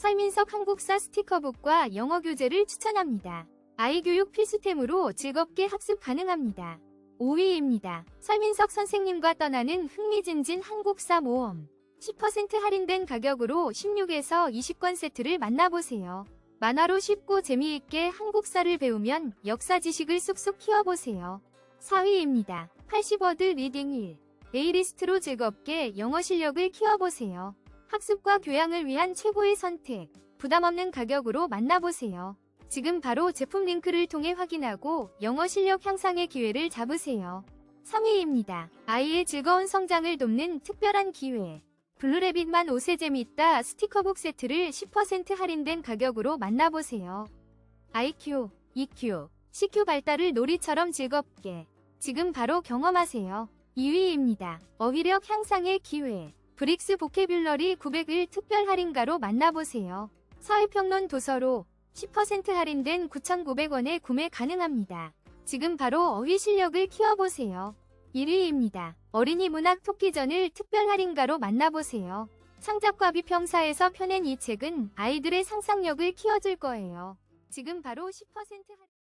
설민석 한국사 스티커북과 영어 교재를 추천합니다. 아이 교육 필수템으로 즐겁게 학습 가능합니다. 5위입니다. 설민석 선생님과 떠나는 흥미진진 한국사 모험. 10% 할인된 가격으로 16에서 20권 세트를 만나보세요. 만화로 쉽고 재미있게 한국사를 배우면 역사 지식을 쑥쑥 키워보세요. 4위입니다. 80워드 리딩 1. A리스트로 즐겁게 영어 실력을 키워보세요. 학습과 교양을 위한 최고의 선택. 부담 없는 가격으로 만나보세요. 지금 바로 제품 링크를 통해 확인하고 영어 실력 향상의 기회를 잡으세요. 3위입니다. 아이의 즐거운 성장을 돕는 특별한 기회. 블루레빗만 5세 재미있다 스티커북 세트를 10% 할인된 가격으로 만나보세요. IQ, EQ, CQ 발달을 놀이처럼 즐겁게 지금 바로 경험하세요. 2위입니다. 어휘력 향상의 기회. 브릭스 보케뷸러리 900을 특별 할인가로 만나보세요. 서해평론 도서로 10% 할인된 9,900원에 구매 가능합니다. 지금 바로 어휘 실력을 키워보세요. 1위입니다. 어린이 문학 토끼전을 특별 할인가로 만나보세요. 창작과 비평사에서 펴낸 이 책은 아이들의 상상력을 키워줄 거예요. 지금 바로 10% 할인